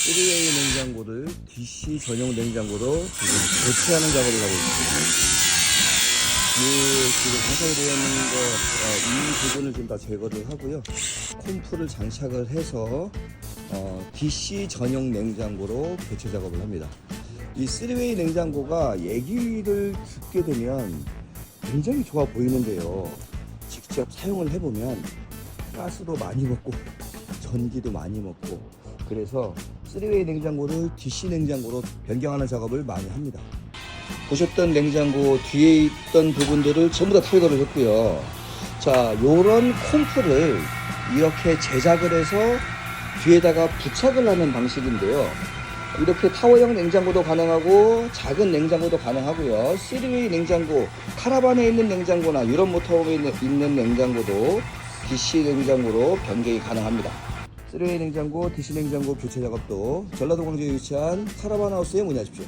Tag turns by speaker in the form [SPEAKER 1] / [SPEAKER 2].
[SPEAKER 1] 3웨이 냉장고를 DC 전용 냉장고로 지금 교체하는 작업을 하고 있습니다. 이 지금 가사에 되어 있는 거, 어, 이 부분을 좀다 제거를 하고요. 콤프를 장착을 해서 어, DC 전용 냉장고로 교체 작업을 합니다. 이 3웨이 냉장고가 얘기를 듣게 되면 굉장히 좋아 보이는데요. 직접 사용을 해보면 가스도 많이 먹고 전기도 많이 먹고 그래서 3웨이 냉장고를 DC 냉장고로 변경하는 작업을 많이 합니다. 보셨던 냉장고 뒤에 있던 부분들을 전부 다 탈거를 했고요. 자, 요런 콤프를 이렇게 제작을 해서 뒤에다가 부착을 하는 방식인데요. 이렇게 타워형 냉장고도 가능하고 작은 냉장고도 가능하고요. 3웨이 냉장고, 카라반에 있는 냉장고나 유럽 모터홈에 있는- 있는 냉장고도 DC 냉장고로 변경이 가능합니다. 3웨이 냉장고, DC 냉장고 교체 작업도 전라도 광주에 위치한 카라반 하우스에 문의하십시오.